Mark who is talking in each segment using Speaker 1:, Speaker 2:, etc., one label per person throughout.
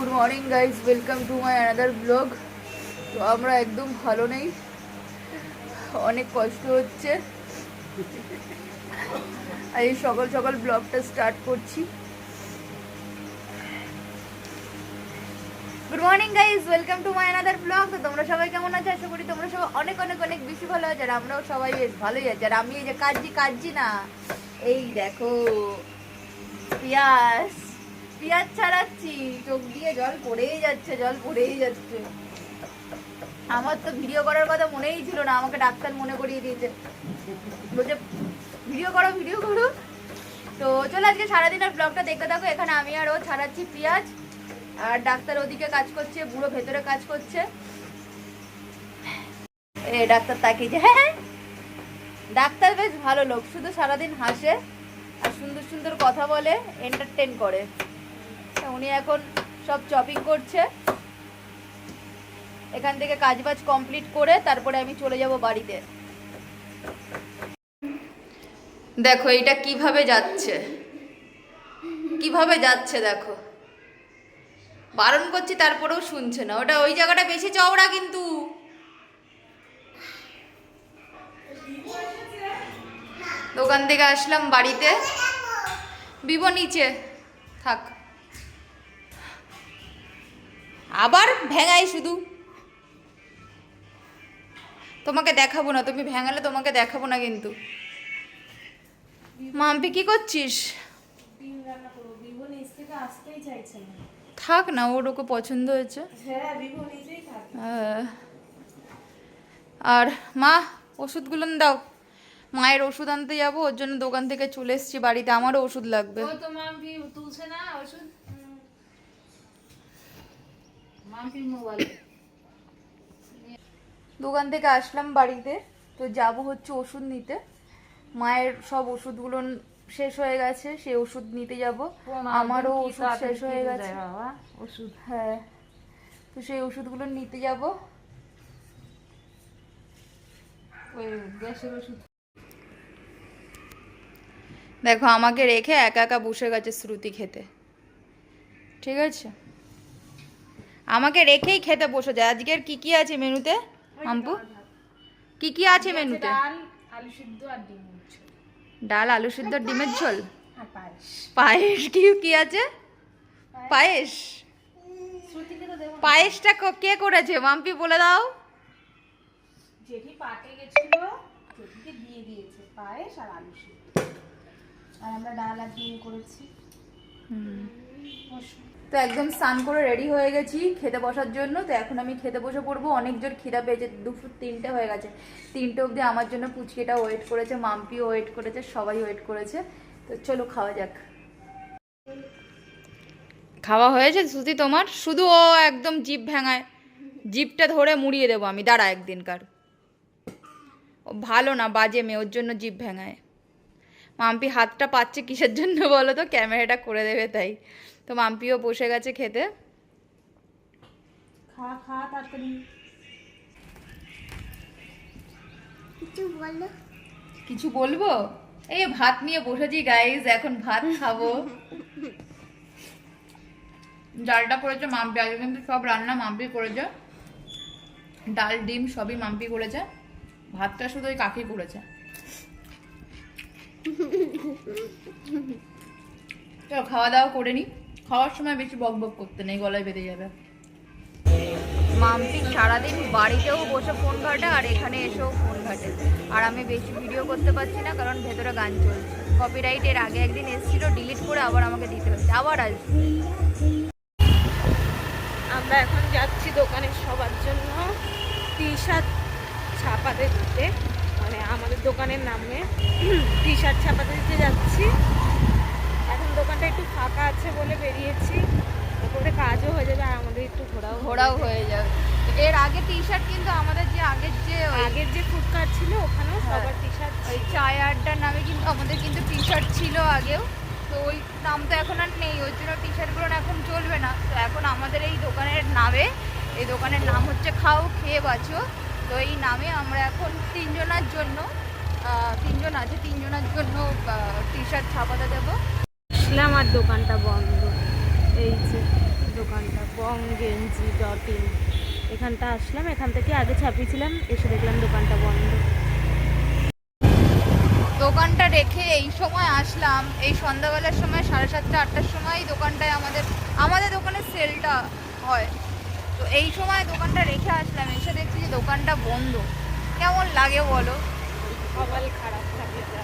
Speaker 1: Good morning guys welcome to my another blog তো আমরা একদম ভালো নেই। অনেক কষ্ট হচ্ছে। আর এই সকাল সকাল ব্লগটা স্টার্ট করছি। Good morning guys welcome to my another blog তো তোমরা সবাই কেমন আছো? আশা করি তোমরা সবাই অনেক অনেক অনেক বেশি ভালো আছো। আর আমরাও সবাই বেশ ভালোই আছি। আর আমি এই যে কাজজি কাজজি না। এই দেখো, পিয়াস। পিয়াজ ছাড়াচ্ছি, চোখ দিয়ে জল পড়েই যাচ্ছে, জল পড়েই যাচ্ছে। আমার তো ভিডিও করার কথা মনেই ছিল না, আমাকে ডাক্তার মনে করিয়ে দিয়েছে। বলছে, ভিডিও করো ভিডিও করো। তো চলো আজকে সারাদিনের ব্লগটা দেখতে থাকো। এখানে আমি আর ও ছাড়াচ্ছি পেঁয়াজ। আর ডাক্তার ওদিকে কাজ করছে, বুড়ো ভেতরে কাজ করছে। এ, ডাক্তার তাকিয়েছে হ্যাঁ হ্যাঁ। ডাক্তার বেশ ভালো লোক, শুধু সারাদিন হাসে আর সুন্দর সুন্দর কথা বলে এন্টারটেন করে। উনি এখন সব চপিং করছে। এখান থেকে কাজবাজ কমপ্লিট করে তারপরে আমি চলে যাব বাড়িতে। দেখো এটা কীভাবে যাচ্ছে? কীভাবে যাচ্ছে দেখো? বারণ করছি, তারপরেও শুনছে না। ওটা ওই জায়গাটা বেশি চওড়া কিন্তু। দোকান থেকে আসলাম বাড়িতে। বিবো নিচে। থাক। আবার ভেঙাই শুধু। তোমাকে দেখাবো না, তুমি ভেঙালে তোমাকে দেখাবো না কিন্তু। মাম্পি, কি করছিস?
Speaker 2: থেকে না,
Speaker 1: ওর ওকে পছন্দ হয়েছে।
Speaker 2: হ্যাঁ
Speaker 1: আর মা, ওষুধগুলো দাও। মায়ের ওষুধ আনতে যাব, ওর জন্য দোকান থেকে চলে এসেছি বাড়িতে, আমারও ওষুধ লাগবে।
Speaker 2: তুলছে না ওষুধ?
Speaker 1: দোকান থেকে আসলাম বাড়িতে তো যাব হচ্ছে ওষুধ নিতে। মায়ের সব ওষুধগুলো শেষ হয়ে গেছে সেই ওষুধ নিতে যাব। আমারও ওষুধ শেষ হয়ে গেছে।
Speaker 2: ওষুধ।
Speaker 1: হ্যাঁ তো সেই ওষুধগুলো নিতে যাব।
Speaker 2: ওই গ্যাসের ওষুধ।
Speaker 1: দেখো আমাকে রেখে একা একা বসে গেছে শ্রুতি খেতে। ঠিক আছে? আমাকে রেখেই খেতে বসে যায়। আজকের কি কি আছে মেনুতে আম্পু কি কি আছে মেনুতে?
Speaker 2: ডাল আলু সিদ্ধ আর ডিম
Speaker 1: ডাল আলু সিদ্ধ ডিমের ঝোল?
Speaker 2: পায়েস।
Speaker 1: কি কি আছে? পায়েস। পায়েসটা কে করেছে? মাম্পি বলে দাও।
Speaker 2: জেঠি পাটে গেছিল জেঠিকে দিয়ে দিয়েছে পায়েস আর আলু সিদ্ধ। আর আমরা ডাল আর ডিম করেছি। বসো।
Speaker 1: তো একদম স্নান করে রেডি হয়ে গেছি খেতে বসার জন্য। তো এখন আমি খেতে বসে পড়ব। অনেক জোর খিদা পেয়েছে, দুপুর তিনটে হয়ে গেছে। তিনটে অবধি আমার জন্য পুচকিটা ওয়েট করেছে, মাম্পিও ওয়েট করেছে, সবাই ওয়েট করেছে। তো চলো খাওয়া যাক। খাওয়া হয়েছে শ্রুতি তোমার? শুধু ও একদম জিভ ভেঙায়। জিভটা ধরে মুড়িয়ে দেবো আমি। দাঁড়া একদিনকার। ও ভালো না, বাজে মেয়ে, ওর জন্য জিভ ভেঙায়। মাম্পি হাতটা পাচ্ছে কিসের জন্য বলো তো? ক্যামেরাটা করে দেবে তাই। তো মাম্পিও বসে গেছে খেতে।
Speaker 2: খা খা তাড়াতাড়ি।
Speaker 1: কিছু বলব? এই ভাত নিয়ে বসেছি গাইজ এখন ভাত খাব। ডালটা করেছে মাম্পি আগে কিন্তু সব রান্না মাম্পি করেছে। ডাল ডিম সবই মাম্পি করেছে। ভাতটা শুধু ওই কাকি করেছে। খাওয়া দাওয়া করে নি। খাওয়ার সময় বেশি বক বক করতে নেই গলায় বেঁধে যাবে। মাম্পি সারাদিন বাড়িতেও বসে ফোন ঘাটে আর এখানে এসেও ফোন ঘাটে। আর আমি বেশি ভিডিও করতে পারছি না কারণ ভেতরে গান চলছে। কপিরাইট এর আগে একদিন এসেছিল ডিলিট করে আবার আমাকে দিতে হচ্ছে আবার আসবে।
Speaker 2: আমরা এখন যাচ্ছি দোকানে সবার জন্য টি শার্ট ছাপাতে দিতে। মানে আমাদের দোকানের নামে টি শার্ট ছাপাতে দিতে যাচ্ছি। দোকানটা একটু ফাঁকা আছে বলে বেরিয়েছি। তারপরে কাজও হয়ে যাবে আর আমাদের একটু ঘোরাও
Speaker 1: ঘোরাও হয়ে যাবে। এর আগে টি শার্ট কিন্তু আমাদের যে আগের যে
Speaker 2: আগের যে ফুটকার ছিল ওখানেও
Speaker 1: হ্যাঁ।
Speaker 2: সবার টি শার্ট
Speaker 1: ওই চায় আড্ডার নামে কিন্তু আমাদের কিন্তু টি শার্ট ছিল আগেও। তো ওই নাম তো এখন আর নেই ওই জন্য টি শার্টগুলো এখন চলবে না। তো এখন আমাদের এই দোকানের নামে এই দোকানের নাম হচ্ছে খাও খেয়ে বাঁচো। তো এই নামে আমরা এখন তিনজনার জন্য তিনজন আছে তিনজনের জন্য টি শার্ট ছাপাতে দেবো।
Speaker 2: আসলাম আর দোকানটা বন্ধ। এই যে দোকানটা, বং, গেঞ্জি ডট ইন এখানটা আসলাম, এখান থেকে আগে ছাপিয়েছিলাম, এসে দেখলাম দোকানটা বন্ধ।
Speaker 1: দোকানটা রেখে এই সময় আসলাম। এই সন্ধ্যাবেলার সময়, সাড়ে সাতটা, আটটার সময় দোকানটায় আমাদের আমাদের দোকানের সেলটা হয়। তো এই সময় দোকানটা রেখে আসলাম, এসে দেখছি যে দোকানটা বন্ধ। কেমন লাগে বলো?
Speaker 2: কপাল খারাপ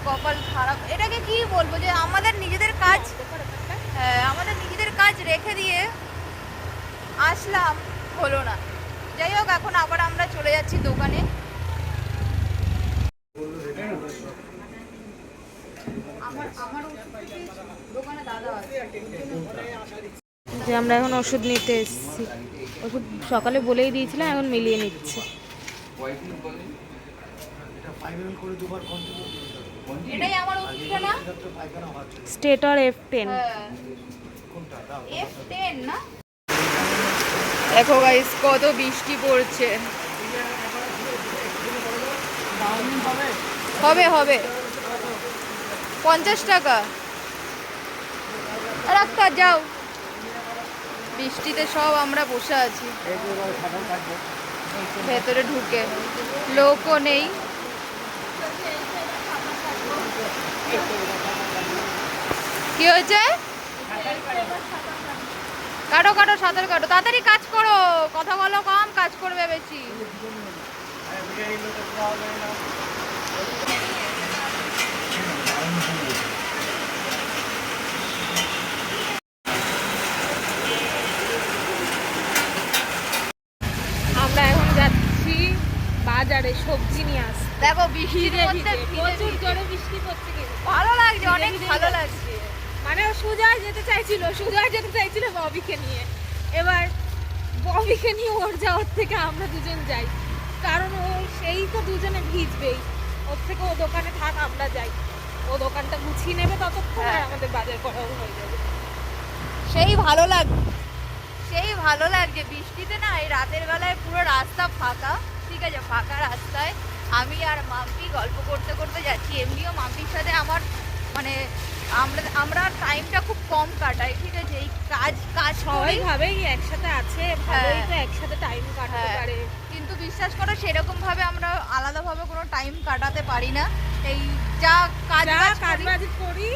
Speaker 1: কপাল খারাপ। এটাকে কি বলব যে আমাদের নিজেদের কাজ হ্যাঁ, আমাদের নিজেদের কাজ রেখে দিয়ে আসলাম হলো না। যাই হোক এখন আবার আমরা চলে যাচ্ছি দোকানে। আমার আমার ওষুধ পেয়েছি। দোকানে দাদা আছে।
Speaker 2: যে আমরা এখন ওষুধ নিতে এসেছি। ওষুধ সকালে বলেই দিয়েছিলাম এখন মিলিয়ে নিচ্ছে।
Speaker 1: এটাই আমার ওষুধটা না?
Speaker 2: স্টেটর এফ টেন
Speaker 1: হ্যাঁ। এফ টেন না? দেখো গাইস কত বৃষ্টি পড়ছে। হবে হবে। পঞ্চাশ টাকা। রাখতা যাও। বৃষ্টিতে সব আমরা বসে আছি। ভেতরে ঢুকে। লোকও নেই। কি হয়েছে? কাটো কাটো সাঁতার কাটো। তাড়াতাড়ি কাজ করো কথা বলো কম কাজ করবে বেশি।
Speaker 2: আমরা এখন যাচ্ছি বাজারে সবজি নিয়ে আসতে।
Speaker 1: দেখো বৃষ্টির মধ্যে
Speaker 2: প্রচুর জোরে বৃষ্টি পড়ছে
Speaker 1: ভালো লাগছে অনেক ভালো লাগছে।
Speaker 2: মানে ও সুজয় যেতে চাইছিল সুজয় যেতে চাইছিল ববিকে নিয়ে। এবার ববিকে নিয়ে ওর যাওয়ার থেকে আমরা দুজন যাই। কারণ ও সেই তো দুজনে ভিজবেই। ওর থেকে ও দোকানে থাক আমরা যাই। ও দোকানটা গুছিয়ে নেবে ততক্ষণ আর
Speaker 1: হ্যাঁ।
Speaker 2: আমাদের বাজার করাও হয়ে যাবে।
Speaker 1: সেই ভালো লাগছে সেই ভালো লাগছে। বৃষ্টিতে না এই রাতের বেলায় পুরো রাস্তা ফাঁকা ঠিক আছে? ফাঁকা রাস্তায় আমি আর মাম্পি গল্প করতে করতে যাচ্ছি। এমনিও মাম্পির সাথে আমার মানে আমরা আমরা টাইমটা খুব কম কাটাই ঠিক আছে এই কাজ কাজ
Speaker 2: সবাই ভাবেই একসাথে আছে ভালোই
Speaker 1: হ্যাঁ।
Speaker 2: তো একসাথে টাইম কাটাতে
Speaker 1: হ্যাঁ।
Speaker 2: পারে
Speaker 1: কিন্তু বিশ্বাস করো সেরকম ভাবে আমরা আলাদাভাবে কোনো টাইম কাটাতে পারি না এই যা কাজ
Speaker 2: কাজ
Speaker 1: করি,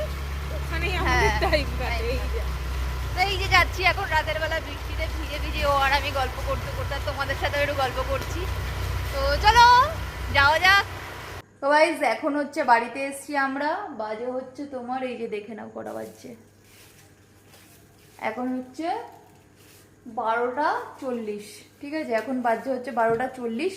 Speaker 2: ওখানেই আমাদের
Speaker 1: হ্যাঁ,
Speaker 2: টাইম কাটে।
Speaker 1: তো এই যে যাচ্ছি এখন রাতের বেলা বৃষ্টিতে ভিজে ভিজে ও আর আমি গল্প করতে করতে তোমাদের সাথে একটু গল্প করছি তো চলো যাওয়া যাক তো গাইজ এখন হচ্ছে বাড়িতে এসছি আমরা। বাজে হচ্ছে তোমার, এই যে দেখে নাও কটা বাজছে। এখন হচ্ছে বারোটা চল্লিশ, ঠিক আছে? এখন বাজছে হচ্ছে বারোটা চল্লিশ।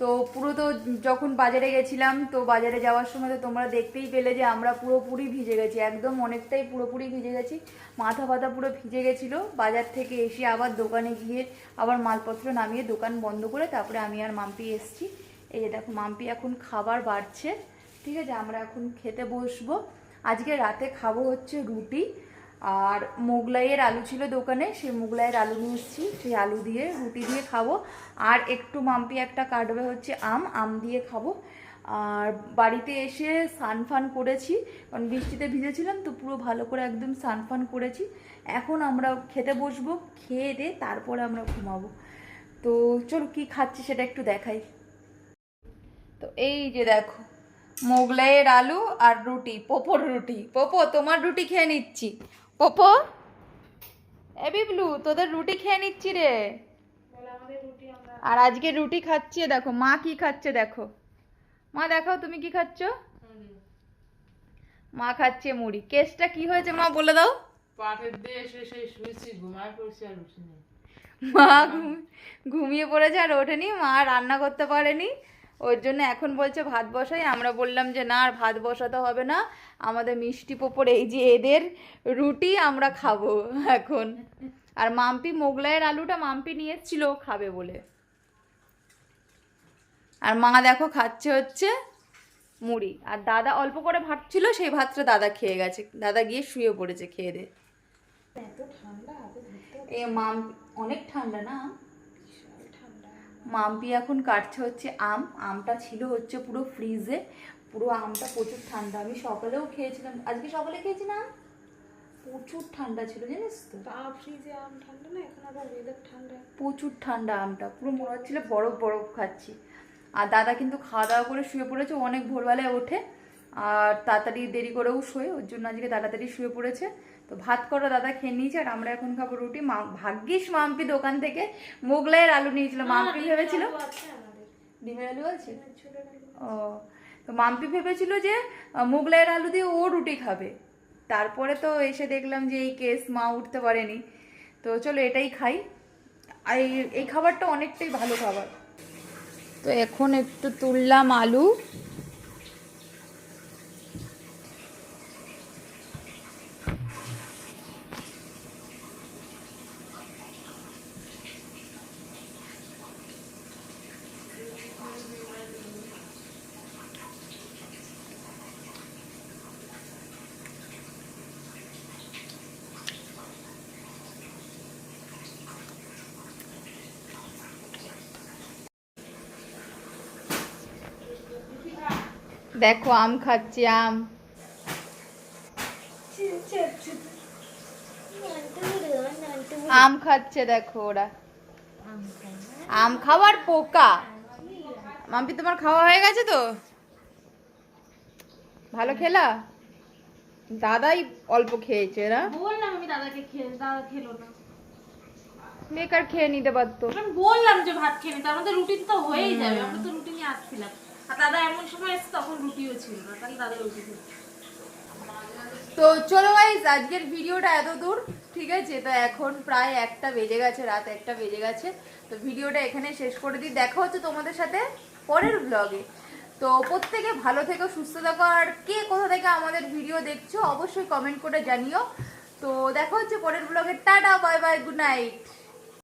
Speaker 1: তো পুরো তো যখন বাজারে গেছিলাম, তো বাজারে যাওয়ার সময় তো তোমরা দেখতেই পেলে যে আমরা পুরোপুরি ভিজে গেছি। একদম অনেকটাই পুরোপুরি ভিজে গেছি। মাথা ফাথা পুরো ভিজে গেছিল। বাজার থেকে এসে আবার দোকানে গিয়ে আবার মালপত্র নামিয়ে দোকান বন্ধ করে তারপরে আমি আর মাম্পি এসছি। এই যে দেখো, মাম্পি এখন খাবার বাড়ছে। ঠিক আছে, আমরা এখন খেতে বসবো। আজকে রাতে খাব হচ্ছে রুটি আর মোগলাইয়ের আলু ছিল দোকানে, সেই মোগলাইয়ের আলু নিয়ে সেই আলু দিয়ে, রুটি দিয়ে খাব। আর একটু মাম্পি একটা কাটবে হচ্ছে আম আম দিয়ে খাব। আর বাড়িতে এসে সান ফান করেছি, কারণ বৃষ্টিতে ভিজেছিলাম তো পুরো ভালো করে একদম সান ফান করেছি। এখন আমরা খেতে বসবো, খেয়ে দিয়ে তারপরে আমরা ঘুমাবো। তো চলো কি খাচ্ছি সেটা একটু দেখাই। তো এই যে দেখো মোগলাইয়ের আলু আর রুটি পোপোর রুটি। পোপো তোমার রুটি খেয়ে নিচ্ছি। পোপো এ বিবলু তোদের রুটি খেয়ে নিচ্ছি রে। আর আজকে রুটি খাচ্ছি দেখো মা কি খাচ্ছে দেখো। মা দেখাও তুমি কি খাচ্ছ? মা খাচ্ছে মুড়ি। কেসটা কি হয়েছে মা বলে দাও।
Speaker 3: পাটের দিয়ে এসে সেই শুয়েছি ঘুমায় পড়ছি আর উঠিনি
Speaker 1: মা ঘুমিয়ে পড়েছে আর ওঠেনি মা রান্না করতে পারেনি। ওর জন্য এখন বলছে ভাত বসাই। আমরা বললাম যে না আর ভাত বসাতে হবে না। আমাদের মিষ্টি পোপর এই যে এদের রুটি আমরা খাব এখন। আর মাম্পি মোগলাইয়ের আলুটা মাম্পি নিয়ে এসেছিল খাবে বলে। আর মা দেখো খাচ্ছে হচ্ছে মুড়ি। আর দাদা অল্প করে ভাত ছিল সেই ভাতটা দাদা খেয়ে গেছে। দাদা গিয়ে শুয়ে পড়েছে খেয়ে দে। এ মাম অনেক ঠান্ডা না? মাম্পি এখন কাটছে হচ্ছে আম আমটা ছিল হচ্ছে পুরো ফ্রিজে পুরো আমটা প্রচুর ঠান্ডা। আমি সকালেও খেয়েছিলাম। আজকে সকালে খেয়েছি না? প্রচুর ঠান্ডা ছিল জানিস তো?
Speaker 2: ফ্রিজে আম ঠান্ডা না? এখন আবার ওয়েদার ঠান্ডা।
Speaker 1: প্রচুর ঠান্ডা আমটা। পুরো মনে হচ্ছিল বরফ বরফ খাচ্ছি। আর দাদা কিন্তু খাওয়া দাওয়া করে শুয়ে পড়েছে অনেক ভোরবেলায় ওঠে। আর তাড়াতাড়ি দেরি করেও শোয় ওর জন্য আজকে তাড়াতাড়ি শুয়ে পড়েছে। তো ভাত করা দাদা খেয়ে নিয়েছে আর আমরা এখন খাব রুটি। মা ভাগ্যিস মাম্পি দোকান থেকে মোগলাইয়ের আলু নিয়েছিল। মাম্পি ভেবেছিল? ডিমের আলু আছে? ও তো মাম্পি ভেবেছিল যে মোগলাইয়ের আলু দিয়ে ও রুটি খাবে। তারপরে তো এসে দেখলাম যে এই কেস মা উঠতে পারেনি। তো চলো এটাই খাই। আর এই- এই খাবারটা অনেকটাই ভালো খাবার। তো এখন একটু তুললাম আলু। দেখো আম খাচ্ছি আম। আম খাচ্ছে দেখো ওরা। আম খাওয়ার পোকা। মাম্পি তোমার খাওয়া হয়ে গেছে তো? ভালো খেলা? দাদাই অল্প খেয়েছে না?
Speaker 2: বললাম আমি দাদাকে খেয়ে দাদা খেলো না।
Speaker 1: বেকার খেয়ে নিতে পারতো।
Speaker 2: বললাম যে ভাত খেয়ে নিতে আমাদের রুটি তো হয়েই যাবে। আমরা তো রুটি নিয়ে আসছিলাম দাদা এমন সময় এসে তখন রুটিও ছিল না, তাহলে দাদা রুটি
Speaker 1: তো চলো গাইজ আজকের ভিডিওটা এত দূর, ঠিক আছে? তো এখন প্রায় একটা বেজে গেছে, রাত একটা বেজে গেছে। তো ভিডিওটা এখানে শেষ করে দিই। দেখা হচ্ছে তোমাদের সাথে পরের ব্লগে তো প্রত্যেকে ভালো থেকো, সুস্থ থাকো। আর কে কোথা থেকে আমাদের ভিডিও দেখছ, অবশ্যই কমেন্ট করে জানিও। তো দেখা হচ্ছে পরের ব্লগে tata bye bye good night